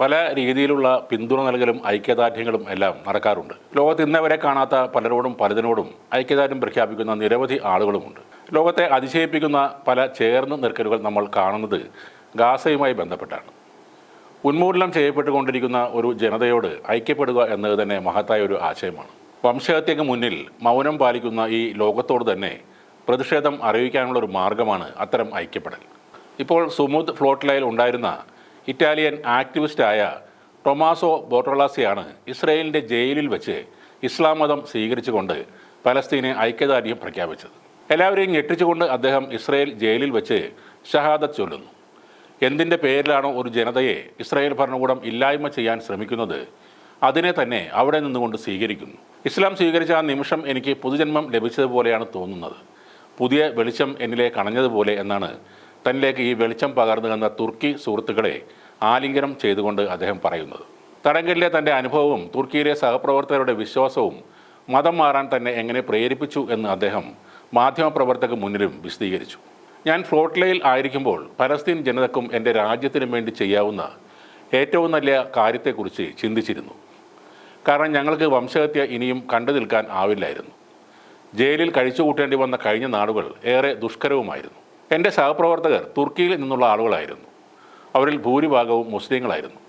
പല രീതിയിലുള്ള പിന്തുണ നൽകലും ഐക്യദാർഢ്യങ്ങളും എല്ലാം നടക്കാറുണ്ട്. ലോകത്ത് ഇന്നവരെ കാണാത്ത പലരോടും പലതിനോടും ഐക്യദാർഢ്യം പ്രഖ്യാപിക്കുന്ന നിരവധി ആളുകളുമുണ്ട്. ലോകത്തെ അതിശയിപ്പിക്കുന്ന പല ചേർന്ന് നിൽക്കലുകൾ നമ്മൾ കാണുന്നത് ഗാസയുമായി ബന്ധപ്പെട്ടാണ്. ഉന്മൂലനം ചെയ്യപ്പെട്ടുകൊണ്ടിരിക്കുന്ന ഒരു ജനതയോട് ഐക്യപ്പെടുക എന്നത് തന്നെ മഹത്തായ ഒരു ആശയമാണ്. വംശഹത്യക്ക് മുന്നിൽ മൗനം പാലിക്കുന്ന ഈ ലോകത്തോട് തന്നെ പ്രതിഷേധം അറിയിക്കാനുള്ള ഒരു മാർഗമാണ് അത്തരം ഐക്യപ്പെടൽ. ഇപ്പോൾ സുമുദ് ഫ്ലോട്ടിലയിൽ ഉണ്ടായിരുന്ന ഇറ്റാലിയൻ ആക്ടിവിസ്റ്റായ ടൊമാസോ ബോട്ടോളാസിയാണ് ഇസ്രയേലിന്റെ ജയിലിൽ വെച്ച് ഇസ്ലാം മതം സ്വീകരിച്ചുകൊണ്ട് പലസ്തീന് ഐക്യദാർഢ്യം പ്രഖ്യാപിച്ചത്. എല്ലാവരെയും ഞെട്ടിച്ചുകൊണ്ട് അദ്ദേഹം ഇസ്രയേൽ ജയിലിൽ വെച്ച് ഷഹാദത്ത് ചൊല്ലുന്നു. എന്തിന്റെ പേരിലാണോ ഒരു ജനതയെ ഇസ്രായേൽ ഭരണകൂടം ഇല്ലായ്മ ചെയ്യാൻ ശ്രമിക്കുന്നത് അതിനെ തന്നെ അവിടെ നിന്നുകൊണ്ട് സ്വീകരിക്കുന്നു. ഇസ്ലാം സ്വീകരിച്ച ആ നിമിഷം എനിക്ക് പുതുജന്മം ലഭിച്ചതുപോലെയാണ് തോന്നുന്നത്. പുതിയ വെളിച്ചം എന്നിലേക്ക് കണഞ്ഞതുപോലെ എന്നാണ് തന്നിലേക്ക് ഈ വെളിച്ചം പകർന്നു തന്ന തുർക്കി സുഹൃത്തുക്കളെ ആലിംഗനം ചെയ്തുകൊണ്ട് അദ്ദേഹം പറയുന്നത്. തടങ്കലിലെ തന്റെ അനുഭവവും തുർക്കിയിലെ സഹപ്രവർത്തകരുടെ വിശ്വാസവും മതം മാറാൻ തന്നെ എങ്ങനെ പ്രേരിപ്പിച്ചു എന്ന് അദ്ദേഹം മാധ്യമപ്രവർത്തക മുന്നിലും വിശദീകരിച്ചു. ഞാൻ ഫ്ലോട്ട്ലയിൽ ആയിരിക്കുമ്പോൾ പലസ്തീൻ ജനതക്കും എന്റെ രാജ്യത്തിനും വേണ്ടി ചെയ്യാവുന്ന ഏറ്റവും നല്ല കാര്യത്തെക്കുറിച്ച് ചിന്തിച്ചിരുന്നു. കാരണം ഞങ്ങൾക്ക് വംശഹത്യ ഇനിയും കണ്ടു നിൽക്കാൻ ആവില്ലായിരുന്നു. ജയിലിൽ കഴിച്ചുകൂട്ടേണ്ടി വന്ന കഴിഞ്ഞ നാടുകൾ ഏറെ ദുഷ്കരവുമായിരുന്നു. എന്റെ സഹപ്രവർത്തകർ തുർക്കിയിൽ നിന്നുള്ള ആളുകളായിരുന്നു. അവരിൽ ഭൂരിഭാഗവും മുസ്ലിങ്ങളായിരുന്നു.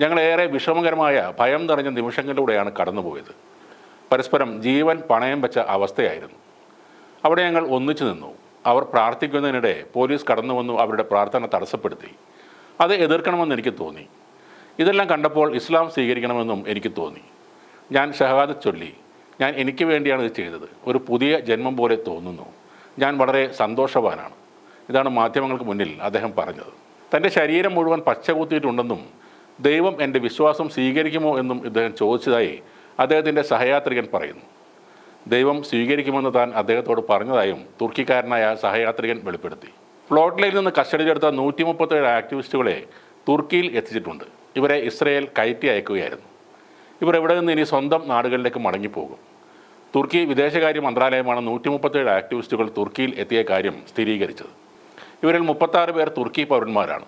ഞങ്ങളേറെ വിഷമകരമായ ഭയം നിറഞ്ഞ നിമിഷങ്ങളിലൂടെയാണ് കടന്നുപോയത്. പരസ്പരം ജീവൻ പണയം വെച്ച അവസ്ഥയായിരുന്നു. അവിടെ ഞങ്ങൾ ഒന്നിച്ചു നിന്നു. അവർ പ്രാർത്ഥിക്കുന്നതിനിടെ പോലീസ് കടന്നു വന്നു അവരുടെ പ്രാർത്ഥന തടസ്സപ്പെടുത്തി. അത് എതിർക്കണമെന്ന് എനിക്ക് തോന്നി. ഇതെല്ലാം കണ്ടപ്പോൾ ഇസ്ലാം സ്വീകരിക്കണമെന്നും എനിക്ക് തോന്നി. ഞാൻ ഷഹാദ് ചൊല്ലി. ഞാൻ എനിക്ക് വേണ്ടിയാണ് ഇത് ചെയ്തത്. ഒരു പുതിയ ജന്മം പോലെ തോന്നുന്നു. ഞാൻ വളരെ സന്തോഷവാനാണ്. ഇതാണ് മാധ്യമങ്ങൾക്ക് മുന്നിൽ അദ്ദേഹം പറഞ്ഞത്. തന്റെ ശരീരം മുഴുവൻ പച്ച കുത്തിയിട്ടുണ്ടെന്നും ദൈവം എന്റെ വിശ്വാസം സ്വീകരിക്കുമോ എന്നും ഇദ്ദേഹം ചോദിച്ചതായി അദ്ദേഹത്തിന്റെ സഹയാത്രികൻ പറയുന്നു. ദൈവം സ്വീകരിക്കുമെന്ന് താൻ അദ്ദേഹത്തോട് പറഞ്ഞതായും തുർക്കിക്കാരനായ സഹയാത്രികൻ വെളിപ്പെടുത്തി. ഫ്ലോട്ടിലയിൽ നിന്ന് കസ്റ്റഡിയിലെടുത്ത നൂറ്റി മുപ്പത്തേഴ് ആക്ടിവിസ്റ്റുകളെ തുർക്കിയിൽ എത്തിച്ചിട്ടുണ്ട്. ഇവരെ ഇസ്രയേൽ കയറ്റി അയക്കുകയായിരുന്നു. ഇവർ എവിടെ നിന്ന് ഇനി സ്വന്തം നാടുകളിലേക്ക് മടങ്ങിപ്പോകും? തുർക്കി വിദേശകാര്യ മന്ത്രാലയമാണ് നൂറ്റി മുപ്പത്തേഴ് ആക്ടിവിസ്റ്റുകൾ തുർക്കിയിൽ എത്തിയ കാര്യം സ്ഥിരീകരിച്ചത്. ഇവരിൽ മുപ്പത്താറ് പേർ തുർക്കി പൗരന്മാരാണ്.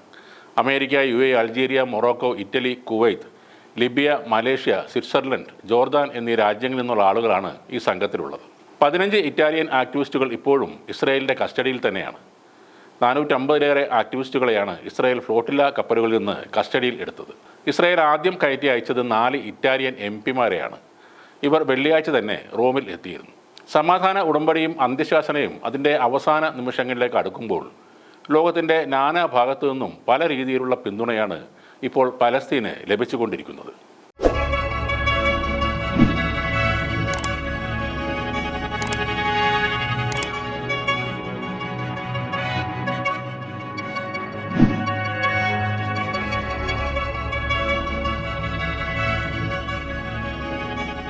America U A Algeria Morocco Italy Kuwait Libya Malaysia Switzerland Jordan എന്നീ രാജ്യങ്ങളിൽ നിന്നുള്ള ആളുകളാണ് ഈ സംഘത്തിലുള്ളത്. പതിനഞ്ച് ഇറ്റാലിയൻ ആക്ടിവിസ്റ്റുകൾ ഇപ്പോഴും ഇസ്രായേലിന്റെ കസ്റ്റഡിയിൽ തന്നെയാണ്. നാനൂറ്റമ്പതിലേറെ ആക്ടിവിസ്റ്റുകളെയാണ് ഇസ്രായേൽ ഫ്ലോട്ടില്ല കപ്പലുകളിൽ നിന്ന് കസ്റ്റഡിയിൽ എടുത്തത്. ഇസ്രായേൽ ആദ്യം കയറ്റി അയച്ചത് നാല് ഇറ്റാലിയൻ എം പിമാരെയാണ്. ഇവർ വെള്ളിയാഴ്ച തന്നെ റോമിൽ എത്തിയിരുന്നു. സമാധാന ഉടമ്പടിയും അന്ത്യശാസനയും അതിന്റെ അവസാന നിമിഷങ്ങളിലേക്ക് അടുക്കുമ്പോൾ ലോകത്തിന്റെ നാനാ ഭാഗത്തു നിന്നും പല രീതിയിലുള്ള പിന്തുണയാണ് ഇപ്പോൾ പലസ്തീന് ലഭിച്ചുകൊണ്ടിരിക്കുന്നത്.